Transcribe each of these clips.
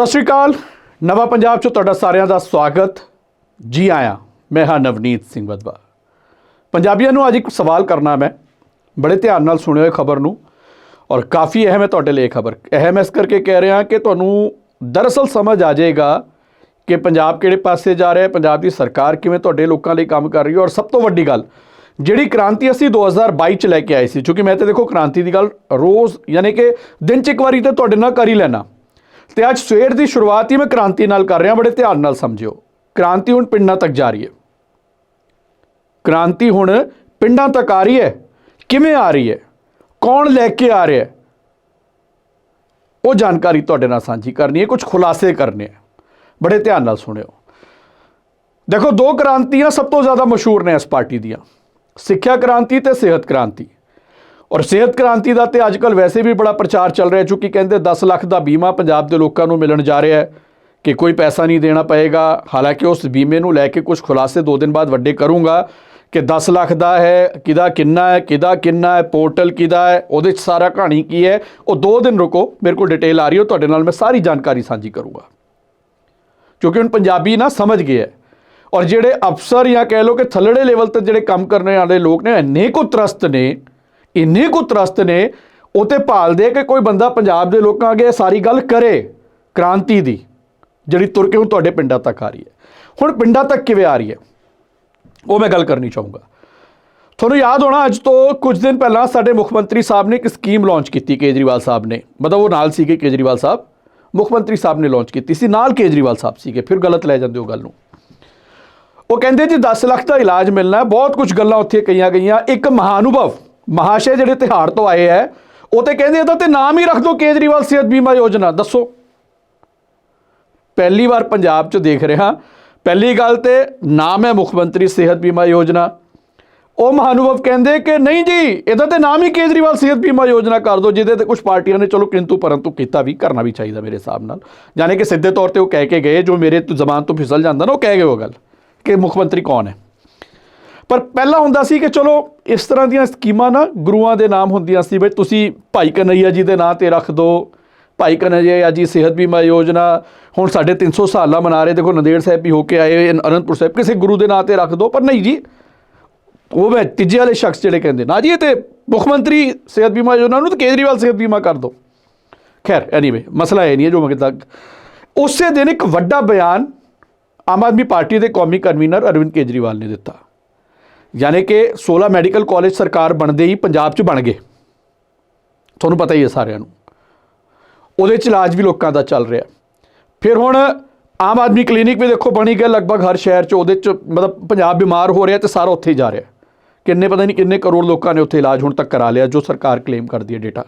ਸਤਿ ਸ਼੍ਰੀ ਅਕਾਲ। ਨਵਾਂ ਪੰਜਾਬ 'ਚ ਤੁਹਾਡਾ ਸਾਰਿਆਂ ਦਾ ਸਵਾਗਤ। ਜੀ ਆਇਆਂ, ਮੈਂ ਹਾਂ ਨਵਨੀਤ ਸਿੰਘ ਵਦਵਾ ਪੰਜਾਬੀਆਂ ਨੂੰ ਅੱਜ ਇੱਕ ਸਵਾਲ ਕਰਨਾ ਮੈਂ। ਬੜੇ ਧਿਆਨ ਨਾਲ ਸੁਣਿਓ ਇਹ ਖਬਰ ਨੂੰ। ਔਰ ਕਾਫੀ ਅਹਿਮ ਹੈ ਤੁਹਾਡੇ ਲਈ ਇਹ ਖਬਰ। ਅਹਿਮ ਇਸ ਕਰਕੇ ਕਹਿ ਰਿਹਾ ਕਿ ਤੁਹਾਨੂੰ ਦਰਅਸਲ ਸਮਝ ਆ ਜਾਏਗਾ ਕਿ ਪੰਜਾਬ ਕਿਹੜੇ ਪਾਸੇ ਜਾ ਰਿਹਾ ਹੈ, ਪੰਜਾਬ ਦੀ ਸਰਕਾਰ ਕਿਵੇਂ ਤੁਹਾਡੇ ਲੋਕਾਂ ਲਈ ਕੰਮ ਕਰ ਰਹੀ ਹੈ। ਔਰ ਸਭ ਤੋਂ ਵੱਡੀ ਗੱਲ, ਜਿਹੜੀ ਕ੍ਰਾਂਤੀ ਅਸੀਂ 2022 ਚ ਲੈ ਕੇ ਆਏ ਸੀ, ਕਿਉਂਕਿ ਮੈਂ ਤੇ ਦੇਖੋ ਕ੍ਰਾਂਤੀ ਦੀ ਗੱਲ ਰੋਜ਼, ਯਾਨੀ ਕਿ ਦਿਨ ਚ ਇੱਕ ਵਾਰੀ ਤਾਂ ਤੁਹਾਡੇ ਨਾਲ ਕਰ ਹੀ ਲੈਣਾ ਤੇ ਅੱਜ ਸਵੇਰ ਦੀ ਸ਼ੁਰੂਆਤ ਹੀ ਮੈਂ ਕ੍ਰਾਂਤੀ ਨਾਲ ਕਰ ਰਿਹਾ, ਬੜੇ ਧਿਆਨ ਨਾਲ ਸਮਝਿਓ। ਕ੍ਰਾਂਤੀ ਹੁਣ ਪਿੰਡਾਂ ਤੱਕ ਜਾ ਰਹੀ ਹੈ। ਕ੍ਰਾਂਤੀ ਹੁਣ ਪਿੰਡਾਂ ਤੱਕ ਆ ਰਹੀ ਹੈ। ਕਿਵੇਂ ਆ ਰਹੀ ਹੈ? ਕੌਣ ਲੈ ਕੇ ਆ ਰਿਹਾ ਉਹ ਜਾਣਕਾਰੀ ਤੁਹਾਡੇ ਨਾਲ ਸਾਂਝੀ ਕਰਨੀ ਹੈ, ਕੁਝ ਖੁਲਾਸੇ ਕਰਨੇ ਹੈ। ਬੜੇ ਧਿਆਨ ਨਾਲ ਸੁਣਿਓ। ਦੇਖੋ, ਦੋ ਕ੍ਰਾਂਤੀਆਂ ਸਭ ਤੋਂ ਜ਼ਿਆਦਾ ਮਸ਼ਹੂਰ ਨੇ ਇਸ ਪਾਰਟੀ ਦੀਆਂ। ਸਿੱਖਿਆ ਕ੍ਰਾਂਤੀ ਤੇ ਸਿਹਤ ਕ੍ਰਾਂਤੀ। ਔਰ ਸਿਹਤ ਕ੍ਰਾਂਤੀ ਦਾ ਤੇ ਅੱਜਕੱਲ ਵੈਸੇ ਵੀ ਬੜਾ ਪ੍ਰਚਾਰ ਚੱਲ ਰਿਹਾ ਕਿਉਂਕਿ ਕਹਿੰਦੇ 10 ਲੱਖ ਦਾ ਬੀਮਾ ਪੰਜਾਬ ਦੇ ਲੋਕਾਂ ਨੂੰ ਮਿਲਣ ਜਾ ਰਿਹਾ ਹੈ ਕਿ ਕੋਈ ਪੈਸਾ ਨਹੀਂ ਦੇਣਾ ਪਏਗਾ। ਹਾਲਾਂਕਿ ਉਸ ਬੀਮੇ ਨੂੰ ਲੈ ਕੇ ਕੁਝ ਖੁਲਾਸੇ ਦੋ ਦਿਨ ਬਾਅਦ ਵੱਡੇ ਕਰੂੰਗਾ ਕਿ 10 ਲੱਖ ਦਾ ਹੈ ਕਿਦਾ ਕਿੰਨਾ ਹੈ ਕਿਦਾ ਕਿੰਨਾ ਹੈ, ਪੋਰਟਲ ਕਿਦਾ ਹੈ, ਉਹਦੇ 'ਚ ਸਾਰਾ ਕਹਾਣੀ ਕੀ ਹੈ, ਉਹ ਦੋ ਦਿਨ ਰੁਕੋ, ਮੇਰੇ ਕੋਲ ਡਿਟੇਲ ਆ ਰਹੀ ਹੈ ਤੁਹਾਡੇ ਨਾਲ ਮੈਂ ਸਾਰੀ ਜਾਣਕਾਰੀ ਸਾਂਝੀ ਕਰੂੰਗਾ। ਕਿਉਂਕਿ ਹੁਣ ਪੰਜਾਬੀ ਨਾ ਸਮਝ ਗਏ ਹੈ ਔਰ ਜਿਹੜੇ ਅਫਸਰ ਜਾਂ ਕਹਿ ਲਓ ਕਿ ਥੱਲੜੇ ਲੈਵਲ ਤੇ ਜਿਹੜੇ ਕੰਮ ਕਰਨ ਵਾਲੇ ਲੋਕ ਨੇ ਇੰਨੇ ਕੁ ਤਰਸਤ ਨੇ ਇੰਨੇ ਕੁ ਤਰਸਤ ਨੇ, ਉਹ ਤੇ ਭਾਲਦੇ ਕਿ ਕੋਈ ਬੰਦਾ ਪੰਜਾਬ ਦੇ ਲੋਕਾਂ ਅੱਗੇ ਸਾਰੀ ਗੱਲ ਕਰੇ ਕ੍ਰਾਂਤੀ ਦੀ, ਜਿਹੜੀ ਤੁਰ ਕੇ ਹੁਣ ਤੁਹਾਡੇ ਪਿੰਡਾਂ ਤੱਕ ਆ ਰਹੀ ਹੈ। ਹੁਣ ਪਿੰਡਾਂ ਤੱਕ ਕਿਵੇਂ ਆ ਰਹੀ ਹੈ? ਉਹ ਮੈਂ ਗੱਲ ਕਰਨੀ ਚਾਹੂੰਗਾ। ਤੁਹਾਨੂੰ ਯਾਦ ਹੋਣਾ, ਅੱਜ ਤੋਂ ਕੁਝ ਦਿਨ ਪਹਿਲਾਂ ਸਾਡੇ ਮੁੱਖ ਮੰਤਰੀ ਸਾਹਿਬ ਨੇ ਇੱਕ ਸਕੀਮ ਲਾਂਚ ਕੀਤੀ ਕੇਜਰੀਵਾਲ ਸਾਹਿਬ ਨੇ। ਮਤਲਬ ਉਹ ਨਾਲ ਸੀਗੇ ਕੇਜਰੀਵਾਲ ਸਾਹਿਬ। ਮੁੱਖ ਮੰਤਰੀ ਸਾਹਿਬ ਨੇ ਲਾਂਚ ਕੀਤੀ ਸੀ, ਨਾਲ ਕੇਜਰੀਵਾਲ ਸਾਹਿਬ ਸੀਗੇ, ਫਿਰ ਗਲਤ ਲੈ ਜਾਂਦੇ ਉਹ ਗੱਲ ਨੂੰ। ਉਹ ਕਹਿੰਦੇ ਜੀ 10 ਲੱਖ ਦਾ ਇਲਾਜ ਮਿਲਣਾ, ਬਹੁਤ ਕੁਝ ਗੱਲਾਂ ਉੱਥੇ ਕਹੀਆਂ ਗਈਆਂ, ਇੱਕ ਮਹਾਨੁਭਵ ਮਹਾਸ਼ੇ ਜਿਹੜੇ ਤਿਹਾੜ ਤੋਂ ਆਏ ਹੈ ਉਹ ਤੇ ਕਹਿੰਦੇ ਇਹਦਾ ਤੇ ਨਾਮ ਹੀ ਰੱਖ ਦਿਓ ਕੇਜਰੀਵਾਲ ਸਿਹਤ ਬੀਮਾ ਯੋਜਨਾ, ਦੱਸੋ। ਪਹਿਲੀ ਵਾਰ ਪੰਜਾਬ 'ਚ ਦੇਖ ਰਿਹਾ। ਪਹਿਲੀ ਗੱਲ ਤੇ ਨਾਮ ਹੈ ਮੁੱਖ ਮੰਤਰੀ ਸਿਹਤ ਬੀਮਾ ਯੋਜਨਾ। ਉਹ ਮਹਾਨੁਭਵ ਕਹਿੰਦੇ ਕਿ ਨਹੀਂ ਜੀ, ਇਹਦਾ ਤੇ ਨਾਮ ਹੀ ਕੇਜਰੀਵਾਲ ਸਿਹਤ ਬੀਮਾ ਯੋਜਨਾ ਕਰ ਦਿਓ ਜਿਹਦੇ ਤੇ ਕੁਝ ਪਾਰਟੀਆਂ ਨੇ ਚਲੋ ਕਿੰਤੂ ਪਰੰਤੂ ਕੀਤਾ ਵੀ, ਕਰਨਾ ਵੀ ਚਾਹੀਦਾ ਮੇਰੇ ਹਿਸਾਬ ਨਾਲ। ਜਾਣੇ ਕਿ ਸਿੱਧੇ ਤੌਰ ਤੇ ਉਹ ਕਹਿ ਕੇ ਗਏ, ਜੋ ਮੇਰੇ ਜ਼ਬਾਨ ਤੋਂ ਫਿਸਲ ਜਾਂਦਾ ਨਾ, ਉਹ ਕਹਿ ਗਏ ਉਹ ਗੱਲ, ਕਿ ਮੁੱਖ ਮੰਤਰੀ ਕੌਣ ਹੈ? ਪਰ ਪਹਿਲਾਂ ਹੁੰਦਾ ਸੀ ਕਿ ਚਲੋ, ਇਸ ਤਰ੍ਹਾਂ ਦੀਆਂ ਸਕੀਮਾਂ ਨਾ ਗੁਰੂਆਂ ਦੇ ਨਾਮ ਹੁੰਦੀਆਂ ਸੀ ਬਈ ਤੁਸੀਂ ਭਾਈ ਕਨਈਆ ਜੀ ਦੇ ਨਾਂ ਤੇ ਰੱਖ ਦਿਓ ਭਾਈ ਕਨਈਆ ਜੀ ਸਿਹਤ ਬੀਮਾ ਯੋਜਨਾ, ਹੁਣ ਸਾਡੇ 300 ਸਾਲਾ ਮਨਾ ਰਹੇ, ਦੇਖੋ ਨੰਦੇੜ ਸਾਹਿਬ ਵੀ ਹੋ ਕੇ ਆਏ ਅਨੰਦਪੁਰ ਸਾਹਿਬ, ਕਿਸੇ ਗੁਰੂ ਦੇ ਨਾਂ ਤੇ ਰੱਖ ਦਿਓ ਪਰ ਨਹੀਂ ਜੀ। ਉਹ ਮੈਂ ਤੀਜੇ ਵਾਲੇ ਸ਼ਖਸ ਜਿਹੜੇ ਕਹਿੰਦੇ, ਨਾ ਜੀ ਇਹ ਤੇ ਮੁੱਖ ਮੰਤਰੀ ਸਿਹਤ ਬੀਮਾ ਯੋਜਨਾ ਨੂੰ ਤੇ ਕੇਜਰੀਵਾਲ ਸਿਹਤ ਬੀਮਾ ਕਰ ਦਿਓ ਖੈਰ ਐਨੀਵੇ ਮਸਲਾ ਇਹ ਨਹੀਂ ਹੈ ਜੋ ਮੈਂ ਤੱਕ ਉਸੇ ਦਿਨ ਇੱਕ ਵੱਡਾ ਬਿਆਨ ਆਮ ਆਦਮੀ ਪਾਰਟੀ ਦੇ ਕੌਮੀ ਕਨਵੀਨਰ ਅਰਵਿੰਦ ਕੇਜਰੀਵਾਲ ਨੇ ਦਿੱਤਾ। ਯਾਨੀ ਕਿ 16 ਮੈਡੀਕਲ ਕਾਲਜ ਸਰਕਾਰ ਬਣਦੇ ਹੀ ਪੰਜਾਬ 'ਚ ਬਣ ਗਏ। ਤੁਹਾਨੂੰ ਪਤਾ ਹੀ ਹੈ ਸਾਰਿਆਂ ਨੂੰ। ਉਹਦੇ 'ਚ ਇਲਾਜ ਵੀ ਲੋਕਾਂ ਦਾ ਚੱਲ ਰਿਹਾ। ਫਿਰ ਹੁਣ ਆਮ ਆਦਮੀ ਕਲੀਨਿਕ ਵੀ ਦੇਖੋ ਬਣੀ ਗਿਆ ਲਗਭਗ ਹਰ ਸ਼ਹਿਰ 'ਚ ਉਹਦੇ 'ਚ ਮਤਲਬ ਪੰਜਾਬ ਬਿਮਾਰ ਹੋ ਰਿਹਾ ਤੇ ਸਾਰਾ ਉੱਥੇ ਹੀ ਜਾ ਰਿਹਾ। ਕਿੰਨੇ ਪਤਾ ਨਹੀਂ ਕਿੰਨੇ ਕਰੋੜ ਲੋਕਾਂ ਨੇ ਉੱਥੇ ਇਲਾਜ ਹੁਣ ਤੱਕ ਕਰਾ ਲਿਆ ਜੋ ਸਰਕਾਰ ਕਲੇਮ ਕਰਦੀ ਹੈ ਡੇਟਾ।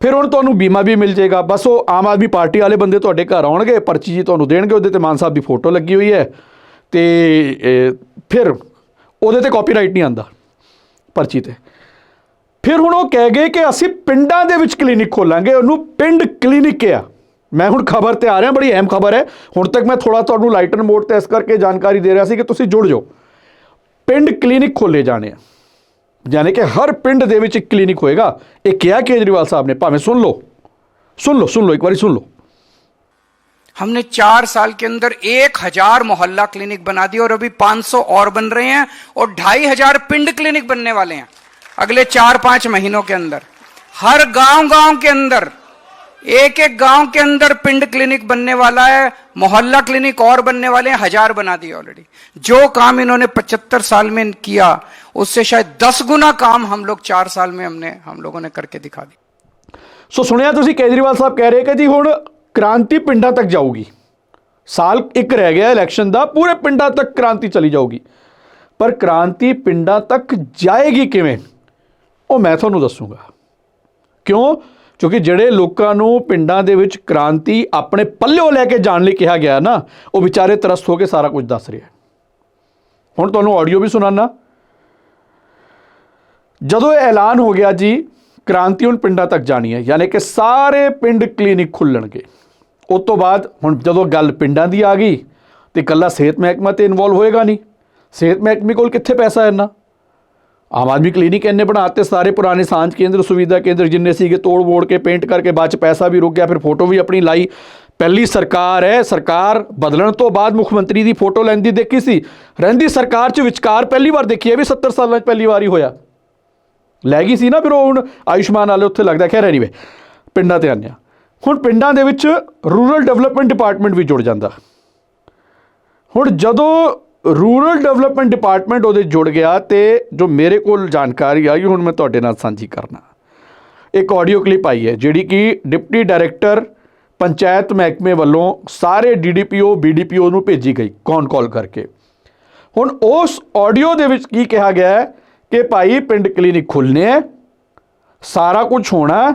ਫਿਰ ਹੁਣ ਤੁਹਾਨੂੰ ਬੀਮਾ ਵੀ ਮਿਲ ਜਾਏਗਾ। ਬਸ ਉਹ ਆਮ ਆਦਮੀ ਪਾਰਟੀ ਵਾਲੇ ਬੰਦੇ ਤੁਹਾਡੇ ਘਰ ਆਉਣਗੇ, ਪਰਚੀ ਜੀ ਤੁਹਾਨੂੰ ਦੇਣਗੇ, ਉਹਦੇ ਤੇ ਮਾਨ ਸਾਹਿਬ ਦੀ ਫੋਟੋ ਲੱਗੀ ਹੋਈ ਹੈ। ਤੇ ਫਿਰ ਉਹਦੇ ਤੇ ਕਾਪੀਰਾਈਟ ਨਹੀਂ ਆਂਦਾ ਪਰਚੀ ਤੇ। ਫਿਰ ਹੁਣ ਉਹ ਕਹਿ ਗਏ ਕਿ ਅਸੀਂ ਪਿੰਡਾਂ ਦੇ ਵਿੱਚ ਕਲੀਨਿਕ ਖੋਲਾਂਗੇ, ਉਹਨੂੰ ਪਿੰਡ ਕਲੀਨਿਕ ਕਿਹਾ। ਮੈਂ ਹੁਣ ਖਬਰ ਤੇ ਆ ਰਿਹਾ, ਬੜੀ ਅਹਿਮ ਖਬਰ ਹੈ। ਹੁਣ ਤੱਕ ਮੈਂ ਥੋੜਾ ਤੁਹਾਨੂੰ ਲਾਈਟਨ ਮੋਡ ਤੇ ਇਸ ਕਰਕੇ ਜਾਣਕਾਰੀ ਦੇ ਰਿਹਾ ਸੀ ਕਿ ਤੁਸੀਂ ਜੁੜ ਜਾਓ। ਪਿੰਡ ਕਲੀਨਿਕ ਖੋਲੇ ਜਾਣੇ ਆ। ਯਾਨੀ ਕਿ ਹਰ ਪਿੰਡ ਦੇ ਵਿੱਚ ਇੱਕ ਕਲੀਨਿਕ ਹੋਏਗਾ। ਇਹ ਕਿਹਾ ਕੇਜਰੀਵਾਲ ਸਾਹਿਬ ਨੇ, ਭਾਵੇਂ ਸੁਣ ਲਓ। ਸੁਣ ਲਓ ਸੁਣ ਲਓ, ਇੱਕ ਵਾਰੀ ਸੁਣ ਲਓ। हमने चार साल के अंदर एक हजार मोहल्ला क्लिनिक बना दिए और अभी 500 और बन रहे हैं और ढाई हजार पिंड क्लिनिक बनने वाले हैं अगले चार पांच महीनों के अंदर हर गांव गांव के अंदर एक एक गांव के अंदर पिंड क्लिनिक बनने वाला है मोहल्ला क्लिनिक और बनने वाले हैं हजार बना दिए ऑलरेडी जो काम इन्होंने पचहत्तर साल में किया उससे शायद दस गुना काम हम लोग चार साल में हमने हम लोगों ने करके दिखा दिया ਸੋ ਸੁਣਿਆ ਤੁਸੀਂ ਕੇਜਰੀਵਾਲ ਸਾਹਿਬ ਕਹਿ ਰਹੇ ਕਿ ਜੀ ਹੁਣ ਕ੍ਰਾਂਤੀ ਪਿੰਡਾਂ ਤੱਕ ਜਾਊਗੀ। ਸਾਲ ਇੱਕ ਰਹਿ ਗਿਆ ਇਲੈਕਸ਼ਨ ਦਾ, ਪੂਰੇ ਪਿੰਡਾਂ ਤੱਕ ਕ੍ਰਾਂਤੀ ਚਲੀ ਜਾਊਗੀ। ਪਰ ਕ੍ਰਾਂਤੀ ਪਿੰਡਾਂ ਤੱਕ ਜਾਏਗੀ ਕਿਵੇਂ? ਉਹ ਮੈਂ ਤੁਹਾਨੂੰ ਦੱਸੂਗਾ। ਕਿਉਂ? ਕਿਉਂਕਿ ਜਿਹੜੇ ਲੋਕਾਂ ਨੂੰ ਪਿੰਡਾਂ ਦੇ ਵਿੱਚ ਕ੍ਰਾਂਤੀ ਆਪਣੇ ਪੱਲਿਓ ਲੈ ਕੇ ਜਾਣ ਲਈ ਕਿਹਾ ਗਿਆ ਨਾ, ਉਹ ਵਿਚਾਰੇ ਤਰਸਤ ਹੋ ਕੇ ਸਾਰਾ ਕੁਝ ਦੱਸ ਰਿਹਾ ਹੁਣ ਤੁਹਾਨੂੰ ਆਡੀਓ ਵੀ ਸੁਣਾਣਾ ਜਦੋਂ ਇਹ ਐਲਾਨ ਹੋ ਗਿਆ ਜੀ, ਕ੍ਰਾਂਤੀ ਹੁਣ ਪਿੰਡਾਂ ਤੱਕ ਜਾਣੀ ਹੈ, ਯਾਨੀ ਕਿ ਸਾਰੇ ਪਿੰਡ ਕਲੀਨਿਕ ਖੁੱਲਣਗੇ। ਉਸ ਤੋਂ ਬਾਅਦ ਹੁਣ ਜਦੋਂ ਗੱਲ ਪਿੰਡਾਂ ਦੀ ਆ ਗਈ ਤੇ ਇਕੱਲਾ ਸਿਹਤ ਮਹਿਕਮਾ ਤੇ ਇਨਵੋਲਵ ਹੋਏਗਾ ਨਹੀਂ। ਸਿਹਤ ਮਹਿਕਮੇ ਕੋਲ ਕਿੱਥੇ ਪੈਸਾ ਹੈ ਇੰਨਾ? ਆਮ ਆਦਮੀ ਕਲੀਨਿਕ ਇੰਨੇ ਬਣਾਤੇ ਸਾਰੇ ਪੁਰਾਣੇ ਸਾਂਝ ਕੇਂਦਰ, ਸੁਵਿਧਾ ਕੇਂਦਰ ਜਿੰਨੇ ਸੀਗੇ, ਤੋੜ ਮੋੜ ਕੇ ਪੇਂਟ ਕਰਕੇ ਬਾਅਦ ਚ ਪੈਸਾ ਵੀ ਰੁਕ ਗਿਆ, ਫਿਰ ਫੋਟੋ ਵੀ ਆਪਣੀ ਲਾਈ। ਪਹਿਲੀ ਸਰਕਾਰ ਹੈ, ਸਰਕਾਰ ਬਦਲਣ ਤੋਂ ਬਾਅਦ ਮੁੱਖ ਮੰਤਰੀ ਦੀ ਫੋਟੋ ਲੈਂਦੀ ਦੇਖੀ ਸੀ। ਰਹਿੰਦੀ ਸਰਕਾਰ 'ਚ ਵਿਚਕਾਰ ਪਹਿਲੀ ਵਾਰ ਦੇਖੀ ਹੈ ਵੀ 70 ਸਾਲਾਂ 'ਚ ਪਹਿਲੀ ਵਾਰ ਹੀ ਹੋਇਆ। ਲੈ ਗਈ ਸੀ ਨਾ, ਫਿਰ ਉਹ ਹੁਣ ਆਯੁਸ਼ਮਾਨ ਵਾਲੇ ਉੱਥੇ ਲੱਗਦਾ, ਖੈਰ ਐਨੀਵੇ ਪਿੰਡਾਂ ਤੇ ਆਉਂਦੇ ਹਾਂ। ਹੁਣ ਪਿੰਡਾਂ ਦੇ ਵਿੱਚ ਰੂਰਲ ਡਿਵੈਲਪਮੈਂਟ ਡਿਪਾਰਟਮੈਂਟ ਵੀ ਜੁੜ ਜਾਂਦਾ। ਹੁਣ ਜਦੋਂ ਰੂਰਲ ਡਿਵੈਲਪਮੈਂਟ ਡਿਪਾਰਟਮੈਂਟ ਉਹਦੇ ਜੁੜ ਗਿਆ ਤੇ ਜੋ ਮੇਰੇ ਕੋਲ ਜਾਣਕਾਰੀ ਆਈ, ਹੁਣ ਮੈਂ ਤੁਹਾਡੇ ਨਾਲ ਸਾਂਝੀ ਕਰਨਾ। ਇੱਕ ਆਡੀਓ ਕਲਿੱਪ ਆਈ ਹੈ, ਜਿਹੜੀ ਕਿ ਡਿਪਟੀ ਡਾਇਰੈਕਟਰ ਪੰਚਾਇਤ ਮਹਿਕਮੇ ਵੱਲੋਂ ਸਾਰੇ ਡੀਡੀਪੀਓ ਬੀਡੀਪੀਓ ਨੂੰ ਭੇਜੀ ਗਈ, ਕੌਣ ਕਾਲ ਕਰਕੇ। ਹੁਣ ਉਸ ਆਡੀਓ ਦੇ ਵਿੱਚ ਕੀ ਕਿਹਾ ਗਿਆ ਹੈ ਕਿ ਭਾਈ ਪਿੰਡ ਕਲੀਨਿਕ ਖੁੱਲਨੇ ਹੈ, ਸਾਰਾ ਕੁਝ ਹੋਣਾ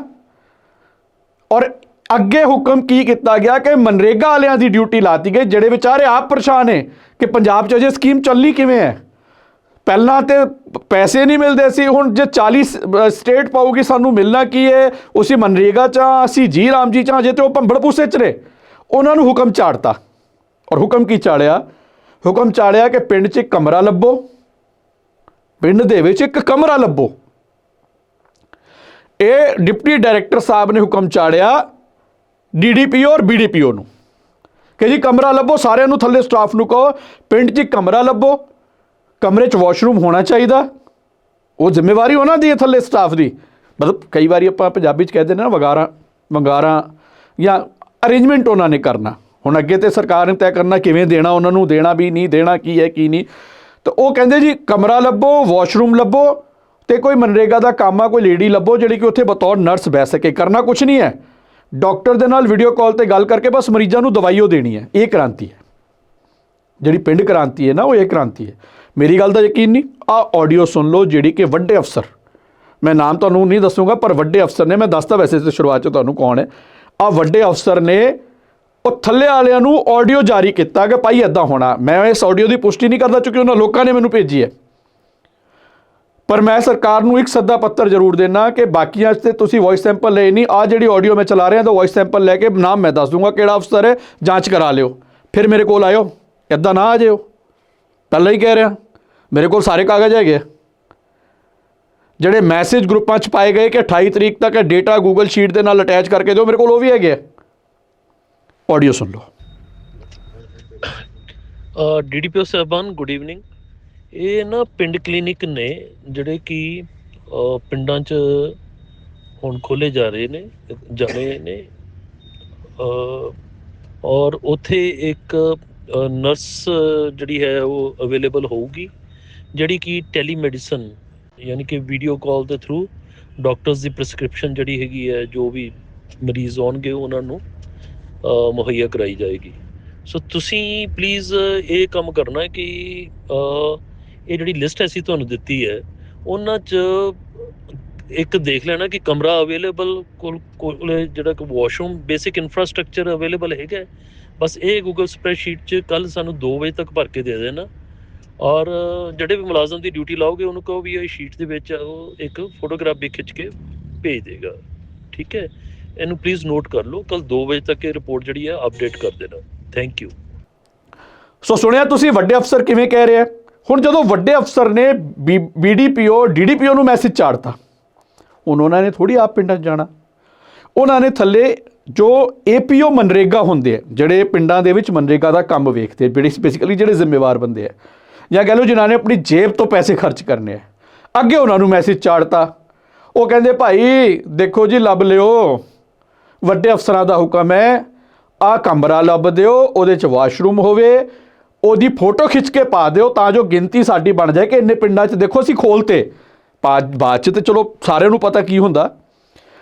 ਔਰ ਅੱਗੇ ਹੁਕਮ ਕੀ ਕੀਤਾ ਗਿਆ ਕਿ ਮਨਰੇਗਾ ਵਾਲਿਆਂ ਦੀ ਡਿਊਟੀ ਲਾਤੀ ਗਈ ਜਿਹੜੇ ਵਿਚਾਰੇ ਆਪ ਪਰੇਸ਼ਾਨ ਨੇ ਕਿ ਪੰਜਾਬ 'ਚ ਅਜੇ ਸਕੀਮ ਚੱਲਣੀ ਕਿਵੇਂ ਹੈ? ਪਹਿਲਾਂ ਤੇ ਪੈਸੇ ਨਹੀਂ ਮਿਲਦੇ ਸੀ ਹੁਣ ਜੇ 40 ਸਟੇਟ ਪਾਉਗੀ ਸਾਨੂੰ ਮਿਲਣਾ ਕੀ ਹੈ ਉਸੇ ਮਨਰੇਗਾ ਚ ਆ, ਅਸੀਂ ਜੀ ਰਾਮ ਜੀ ਚ ਆ, ਜੇ ਤੇ ਉਹ ਭੰਬੜ ਪੂਸੇ ਚ ਨੇ। ਉਹਨਾਂ ਨੂੰ ਹੁਕਮ ਚਾੜਤਾ ਔਰ ਹੁਕਮ ਕੀ ਚਾੜਿਆ ਹੁਕਮ ਚਾੜਿਆ ਕਿ ਪਿੰਡ 'ਚ ਇੱਕ ਕਮਰਾ ਲੱਭੋ। ਪਿੰਡ ਦੇ ਵਿੱਚ ਇੱਕ ਕਮਰਾ ਲੱਭੋ। ਇਹ ਡਿਪਟੀ ਡਾਇਰੈਕਟਰ ਸਾਹਿਬ ਨੇ ਹੁਕਮ ਚਾੜਿਆ ਡੀਡੀਪੀਓ ਔਰ ਬੀਡੀਪੀਓ ਨੂੰ। ਕਿ ਜੀ ਕਮਰਾ ਲੱਭੋ, ਸਾਰਿਆਂ ਨੂੰ ਥੱਲੇ ਸਟਾਫ ਨੂੰ ਕਹੋ, ਪਿੰਡ 'ਚ ਕਮਰਾ ਲੱਭੋ, ਕਮਰੇ 'ਚ ਵਾਸ਼ਰੂਮ ਹੋਣਾ ਚਾਹੀਦਾ। ਉਹ ਜ਼ਿੰਮੇਵਾਰੀ ਉਹਨਾਂ ਦੀ ਹੈ ਥੱਲੇ ਸਟਾਫ ਦੀ। ਮਤਲਬ ਕਈ ਵਾਰੀ ਆਪਾਂ ਪੰਜਾਬੀ 'ਚ ਕਹਿੰਦੇ ਨੇ ਨਾ, ਵਗਾਰਾਂ, ਵੰਗਾਰਾਂ ਜਾਂ ਅਰੇਂਜਮੈਂਟ ਉਹਨਾਂ ਨੇ ਕਰਨਾ। ਹੁਣ ਅੱਗੇ ਤੇ ਸਰਕਾਰ ਨੇ ਤੈਅ ਕਰਨਾ ਕਿਵੇਂ ਦੇਣਾ, ਉਹਨਾਂ ਨੂੰ ਦੇਣਾ ਵੀ ਨਹੀਂ, ਦੇਣਾ ਕੀ ਹੈ, ਕੀ ਨਹੀਂ। ਤਾਂ ਉਹ ਕਹਿੰਦੇ ਜੀ ਕਮਰਾ ਲੱਭੋ ਵਾਸ਼ਰੂਮ ਲੱਭੋ ਤੇ ਕੋਈ ਮਨਰੇਗਾ ਦਾ ਕੰਮ ਆ, ਕੋਈ ਲੇਡੀ ਲੱਭੋ, ਜਿਹੜੀ ਕਿ ਉੱਥੇ ਬਤੌਰ ਨਰਸ ਬਹਿ ਸਕੇ। ਕਰਨਾ ਕੁਝ ਨਹੀਂ ਹੈ। ਡਾਕਟਰ ਦੇ ਨਾਲ ਵੀਡੀਓ ਕਾਲ ਤੇ ਗੱਲ ਕਰਕੇ ਬਸ ਮਰੀਜ਼ਾਂ ਨੂੰ ਦਵਾਈ ਉਹ ਦੇਣੀ ਹੈ, ਇਹ ਕ੍ਰਾਂਤੀ ਹੈ। ਜਿਹੜੀ ਪਿੰਡ ਕ੍ਰਾਂਤੀ ਹੈ ਨਾ, ਉਹ ਇਹ ਕ੍ਰਾਂਤੀ ਹੈ। ਮੇਰੀ ਗੱਲ ਦਾ ਯਕੀਨ ਨਹੀਂ ਆ ਆਡੀਓ ਸੁਣ ਲਓ ਜਿਹੜੀ ਕਿ ਵੱਡੇ ਅਫਸਰ। ਮੈਂ ਨਾਮ ਤੁਹਾਨੂੰ ਨਹੀਂ ਦੱਸੂਗਾ, ਪਰ ਵੱਡੇ ਅਫਸਰ ਨੇ, ਮੈਂ ਦੱਸਦਾ ਵੈਸੇ ਤੇ ਸ਼ੁਰੂਆਤ ਚ ਤੁਹਾਨੂੰ ਕੌਣ ਹੈ। ਆ ਵੱਡੇ ਅਫਸਰ ਨੇ, ਉਹ ਥੱਲੇ ਵਾਲਿਆਂ ਨੂੰ ਆਡੀਓ ਜਾਰੀ ਕੀਤਾ ਕਿ ਭਾਈ ਐਦਾਂ ਹੋਣਾ। ਮੈਂ ਇਸ ਆਡੀਓ ਦੀ ਪੁਸ਼ਟੀ ਨਹੀਂ ਕਰਦਾ, ਕਿਉਂਕਿ ਉਹਨਾਂ ਲੋਕਾਂ ਨੇ ਮੈਨੂੰ ਭੇਜੀ ਹੈ। ਪਰ ਮੈਂ ਸਰਕਾਰ ਨੂੰ ਇੱਕ ਸੱਦਾ ਪੱਤਰ ਜ਼ਰੂਰ ਦੇਣਾ ਕਿ ਬਾਕੀਆਂ 'ਚ ਤੇ ਤੁਸੀਂ ਵੌਇਸ ਸੈਂਪਲ ਲਏ ਨਹੀਂ। ਆ ਜਿਹੜੀ ਆਡੀਓ ਮੈਂ ਚਲਾ ਰਿਹਾ, ਤਾਂ ਵੌਇਸ ਸੈਂਪਲ ਲੈ ਕੇ ਨਾਮ ਮੈਂ ਦੱਸ ਦੂੰਗਾ ਕਿਹੜਾ ਅਫਸਰ ਹੈ, ਜਾਂਚ ਕਰਾ ਲਿਓ। ਫਿਰ ਮੇਰੇ ਕੋਲ ਆਇਓ। ਐਦਾਂ ਨਾ ਆ ਜਿਓ। ਪਹਿਲਾਂ ਹੀ ਕਹਿ ਰਿਹਾ। ਮੇਰੇ ਕੋਲ ਸਾਰੇ ਕਾਗਜ਼ ਹੈਗੇ ਆ। ਜਿਹੜੇ ਮੈਸੇਜ ਗਰੁੱਪਾਂ 'ਚ ਪਾਏ ਗਏ ਕਿ 28 ਤਰੀਕ ਤੱਕ ਡੇਟਾ ਗੂਗਲ ਸ਼ੀਟ ਦੇ ਨਾਲ ਅਟੈਚ ਕਰਕੇ ਦਿਓ, ਮੇਰੇ ਕੋਲ ਉਹ ਵੀ ਹੈਗੇ ਆ। ਆਡੀਓ ਸੁਣ ਲਓ। ਡੀਡੀਪੀਓ ਸਾਹਿਬਾਨ ਗੁੱਡ ਈਵਨਿੰਗ ਇਹ ਨਾ ਪਿੰਡ ਕਲੀਨਿਕ ਨੇ, ਜਿਹੜੇ ਕਿ ਪਿੰਡਾਂ 'ਚ ਹੁਣ ਖੋਲੇ ਜਾ ਰਹੇ ਨੇ, ਜਾ ਰਹੇ ਨੇ। ਔਰ ਉੱਥੇ ਇੱਕ ਨਰਸ ਜਿਹੜੀ ਹੈ ਉਹ ਅਵੇਲੇਬਲ ਹੋਊਗੀ, ਜਿਹੜੀ ਕਿ ਟੈਲੀਮੈਡੀਸਨ, ਯਾਨੀ ਕਿ ਵੀਡੀਓ ਕਾਲ ਦੇ ਥਰੂ ਡਾਕਟਰਸ ਦੀ ਪ੍ਰੈਸਕ੍ਰਿਪਸ਼ਨ ਜਿਹੜੀ ਹੈਗੀ ਹੈ, ਜੋ ਵੀ ਮਰੀਜ਼ ਆਉਣਗੇ ਉਹਨਾਂ ਨੂੰ ਮੁਹੱਈਆ ਕਰਾਈ ਜਾਏਗੀ। ਸੋ ਤੁਸੀਂ ਪਲੀਜ਼ ਇਹ ਕੰਮ ਕਰਨਾ ਕਿ ਇਹ ਜਿਹੜੀ ਲਿਸਟ ਅਸੀਂ ਤੁਹਾਨੂੰ ਦਿੱਤੀ ਹੈ, ਉਹਨਾਂ 'ਚ ਇੱਕ ਦੇਖ ਲੈਣਾ ਕਿ ਕਮਰਾ ਅਵੇਲੇਬਲ ਕੋਲ ਕੋਲ ਜਿਹੜਾ ਕਿ ਵਾਸ਼ਰੂਮ ਬੇਸਿਕ ਇਨਫਰਾਸਟ੍ਰਕਚਰ ਅਵੇਲੇਬਲ ਹੈਗਾ ਬਸ ਇਹ ਗੂਗਲ ਸਪਰੈਡਸ਼ੀਟ 'ਚ ਕੱਲ ਸਾਨੂੰ 2 ਵਜੇ ਤੱਕ ਭਰ ਕੇ ਦੇ ਦੇਣਾ। ਔਰ ਜਿਹੜੇ ਵੀ ਮੁਲਾਜ਼ਮ ਦੀ ਡਿਊਟੀ ਲਾਓਗੇ, ਉਹਨੂੰ ਕਹੋ ਵੀ ਇਹ ਸ਼ੀਟ ਦੇ ਵਿੱਚ ਉਹ ਇੱਕ ਫੋਟੋਗ੍ਰਾਫ ਵੀ ਖਿੱਚ ਕੇ ਭੇਜ ਦੇਗਾ। ਠੀਕ ਹੈ? ਇਹਨੂੰ ਪਲੀਜ਼ ਨੋਟ ਕਰ ਲਓ ਕੱਲ 2 ਵਜੇ ਤੱਕ ਇਹ ਰਿਪੋਰਟ ਜਿਹੜੀ ਹੈ ਅਪਡੇਟ ਕਰ ਦੇਣਾ। ਥੈਂਕ ਯੂ ਸੋ ਸੁਣਿਆ ਤੁਸੀਂ ਵੱਡੇ ਅਫਸਰ ਕਿਵੇਂ ਕਹਿ ਰਹੇ ਆ ਹੁਣ ਜਦੋਂ ਵੱਡੇ ਅਫਸਰ ਨੇ B D P O D D P O ਨੂੰ ਮੈਸੇਜ ਚਾੜਤਾ, ਹੁਣ ਉਹਨਾਂ ਨੇ ਥੋੜੀ ਆਪ ਪਿੰਡਾਂ 'ਚ ਜਾਣਾ। ਉਹਨਾਂ ਨੇ ਥੱਲੇ ਜੋ ਏਪੀਓ ਮਨਰੇਗਾ ਹੁੰਦੇ ਆ, ਜਿਹੜੇ ਪਿੰਡਾਂ ਦੇ ਵਿੱਚ ਮਨਰੇਗਾ ਦਾ ਕੰਮ ਵੇਖਦੇ ਆ ਜਿਹੜੇ ਬੇਸਿਕਲੀ ਜਿਹੜੇ ਜ਼ਿੰਮੇਵਾਰ ਬੰਦੇ ਆ। ਜਾਂ ਕਹਿ ਲਓ ਜਿਨ੍ਹਾਂ ਨੇ ਆਪਣੀ ਜੇਬ ਤੋਂ ਪੈਸੇ ਖਰਚ ਕਰਨੇ ਆ। ਅੱਗੇ ਉਹਨਾਂ ਨੂੰ ਮੈਸੇਜ ਚਾੜਤਾ। ਉਹ ਕਹਿੰਦੇ, ਭਾਈ, ਦੇਖੋ ਜੀ, ਲੱਭ ਲਿਓ। ਵੱਡੇ ਅਫਸਰਾਂ ਦਾ ਹੁਕਮ ਹੈ ਆ ਕਮਰਾ ਲੱਭ ਦਿਓ, ਉਹਦੇ ਚ ਵਾਸ਼ਰੂਮ ਹੋਵੇ ਉਹਦੀ ਫੋਟੋ ਖਿੱਚ ਕੇ ਪਾ ਦਿਓ ਤਾਂ ਜੋ ਗਿਣਤੀ ਸਾਡੀ ਬਣ ਜਾਏ ਕਿ ਇੰਨੇ ਪਿੰਡਾਂ 'ਚ ਦੇਖੋ ਅਸੀਂ ਖੋਲਤੇ ਪਾ- ਬਾਅਦ 'ਚ ਤੇ ਚਲੋ ਸਾਰਿਆਂ ਨੂੰ ਪਤਾ ਕੀ ਹੁੰਦਾ।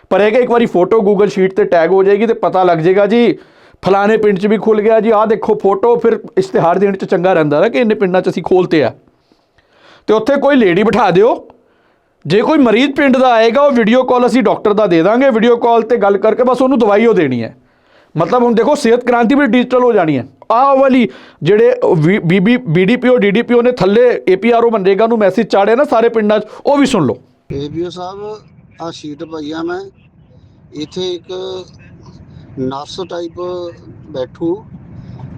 ਪਰ ਇਹ ਕਿ ਇੱਕ ਵਾਰੀ ਫੋਟੋ ਗੂਗਲ ਸ਼ੀਟ ਤੇ ਟੈਗ ਹੋ ਜਾਏਗੀ ਤੇ ਪਤਾ ਲੱਗ ਜਾਏਗਾ ਜੀ, ਫਲਾਣੇ ਪਿੰਡ 'ਚ ਵੀ ਖੁੱਲ ਗਿਆ ਜੀ, ਆਹ ਦੇਖੋ ਫੋਟੋ, ਫਿਰ ਇਸ਼ਤਿਹਾਰ ਦੇਣ 'ਚ ਚੰਗਾ ਰਹਿੰਦਾ ਨਾ ਕਿ ਇੰਨੇ ਪਿੰਡਾਂ 'ਚ ਅਸੀਂ ਖੋਲਤੇ ਆ। ਤੇ ਉੱਥੇ ਕੋਈ ਲੇਡੀ ਬਿਠਾ ਦਿਓ। ਜੇ ਕੋਈ ਮਰੀਜ਼ ਪਿੰਡ ਦਾ ਆਏਗਾ, ਉਹ ਵੀਡੀਓ ਕਾਲ ਅਸੀਂ ਡਾਕਟਰ ਦਾ ਦੇ ਦਾਂਗੇ। ਵੀਡੀਓ ਕਾਲ ਤੇ ਗੱਲ ਕਰਕੇ ਬਸ ਉਹਨੂੰ ਦਵਾਈ ਉਹ ਦੇਣੀ ਹੈ। ਮਤਲਬ ਹੁਣ ਦੇਖੋ ਸਿਹਤ ਕ੍ਰਾਂਤੀ ਵੀ ਡਿਜੀਟਲ ਹੋ ਜਾਣੀ ਹੈ। ਆਹ ਵਾਲੀ ਜਿਹੜੇ ਬੀਬੀ, ਬੀਡੀਪੀਓ, ਡੀਡੀਪੀਓ ਨੇ ਥੱਲੇ ਏਪੀਆਰਓ ਮਨਰੇਗਾ ਨੂੰ ਮੈਸੇਜ ਚਾੜਿਆ ਨਾ ਸਾਰੇ ਪਿੰਡਾਂ 'ਚ, ਉਹ ਵੀ ਸੁਣ ਲਓ। ਏਬੀਓ ਸਾਹਿਬ ਆ ਸ਼ੀਟ ਪਈ ਮੈਂ। ਇੱਥੇ ਇੱਕ ਨਰਸ ਟਾਈਪ ਬੈਠੂ।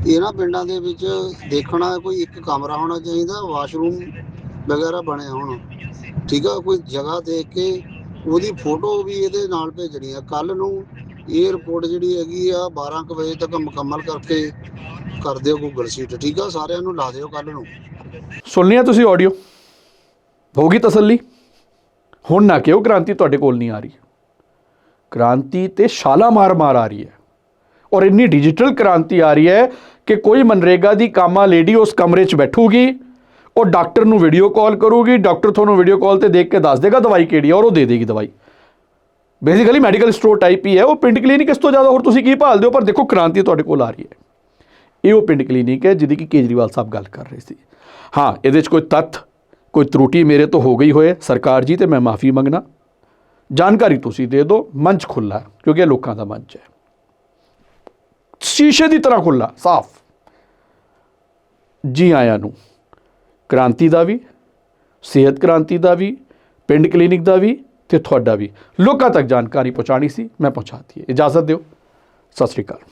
ਇਹਨਾਂ ਪਿੰਡਾਂ ਦੇ ਵਿੱਚ ਦੇਖਣਾ ਕੋਈ ਇੱਕ ਕਮਰਾ ਹੋਣਾ ਚਾਹੀਦਾ, ਵਾਸ਼ਰੂਮ ਵਗੈਰਾ ਬਣੇ ਹੋਣ। ਠੀਕ ਆ, ਕੋਈ ਜਗ੍ਹਾ ਦੇਖ ਕੇ ਉਹਦੀ ਫੋਟੋ ਵੀ ਇਹਦੇ ਨਾਲ ਭੇਜਣੀ ਆ। ਕੱਲ ਨੂੰ ਇਹ ਰਿਪੋਰਟ ਜਿਹੜੀ ਹੈਗੀ ਆ 12 ਕੁ ਵਜੇ ਤੱਕ ਮੁਕੰਮਲ ਕਰਕੇ ਕਰ ਦਿਓ ਗੂਗਲ ਸ਼ੀਟ ਠੀਕ ਆ? ਸਾਰਿਆਂ ਨੂੰ ਲਾ ਦਿਓ ਕੱਲ ਨੂੰ। ਸੁਣ ਲਿਆ ਤੁਸੀਂ ਆਡੀਓ ਹੋਗੀ ਤਸੱਲੀ? ਹੁਣ ਨਾ ਕਿਉਂ ਕ੍ਰਾਂਤੀ ਤੁਹਾਡੇ ਕੋਲ ਨਹੀਂ ਆ ਰਹੀ। ਕ੍ਰਾਂਤੀ ਤੇ ਸ਼ਾਲਾ ਮਾਰ ਮਾਰ ਆ ਰਹੀ ਹੈ। ਔਰ ਇੰਨੀ ਡਿਜੀਟਲ ਕ੍ਰਾਂਤੀ ਆ ਰਹੀ ਹੈ ਕਿ ਕੋਈ ਮਨਰੇਗਾ ਦੀ ਕਾਮਾ ਲੇਡੀ ਉਸ ਕਮਰੇ 'ਚ ਬੈਠੂਗੀ, ਉਹ ਡਾਕਟਰ ਨੂੰ ਵੀਡੀਓ ਕਾਲ ਕਰੂਗੀ ਡਾਕਟਰ ਤੁਹਾਨੂੰ ਵੀਡੀਓ ਕਾਲ ਤੇ ਦੇਖ ਕੇ ਦੱਸ ਦੇਗਾ ਦਵਾਈ ਕਿਹੜੀ ਹੈ ਔਰ ਉਹ ਦੇ ਦੇਗੀ ਦਵਾਈ। ਬੇਸਿਕਲੀ ਮੈਡੀਕਲ ਸਟੋਰ ਟਾਈਪ ਹੀ ਹੈ, ਉਹ ਪਿੰਡ ਕਲੀਨਿਕ ਇਸ ਤੋਂ ਜ਼ਿਆਦਾ ਹੋਰ ਤੁਸੀਂ ਕੀ ਭਾਲਦੇ ਹੋ? ਪਰ ਦੇਖੋ ਕ੍ਰਾਂਤੀ ਤੁਹਾਡੇ ਕੋਲ ਆ ਰਹੀ ਹੈ। ਇਹ ਉਹ ਪਿੰਡ ਕਲੀਨਿਕ ਹੈ ਜਿਹਦੀ ਕਿ ਕੇਜਰੀਵਾਲ ਸਾਹਿਬ ਗੱਲ ਕਰ ਰਹੇ ਸੀ। ਹਾਂ, ਇਹਦੇ 'ਚ ਕੋਈ ਤੱਥ, ਕੋਈ ਤਰੁਟੀ ਮੇਰੇ ਤੋਂ ਹੋ ਗਈ ਹੋਏ, ਸਰਕਾਰ ਜੀ ਤੇ ਮੈਂ ਮਾਫੀ ਮੰਗਣਾ। ਜਾਣਕਾਰੀ ਤੁਸੀਂ ਦੇ ਦਿਓ, ਮੰਚ ਖੁੱਲਾ ਕਿਉਂਕਿ ਇਹ ਲੋਕਾਂ ਦਾ ਮੰਚ ਹੈ। ਸ਼ੀਸ਼ੇ ਦੀ ਤਰ੍ਹਾਂ ਖੁੱਲਾ ਸਾਫ਼। ਜੀ ਆਇਆਂ ਨੂੰ, ਕ੍ਰਾਂਤੀ ਦਾ ਵੀ, ਸਿਹਤ ਕ੍ਰਾਂਤੀ ਦਾ ਵੀ, ਪਿੰਡ ਕਲੀਨਿਕ ਦਾ ਵੀ ਤੇ ਤੁਹਾਡਾ ਵੀ। ਲੋਕਾਂ ਤੱਕ ਜਾਣਕਾਰੀ ਪਹੁੰਚਾਣੀ ਸੀ, ਮੈਂ ਪਹੁੰਚਾਤੀ ਹੈ। ਇਜਾਜ਼ਤ ਦਿਓ। ਸਤਿ ਸ਼੍ਰੀ ਅਕਾਲ।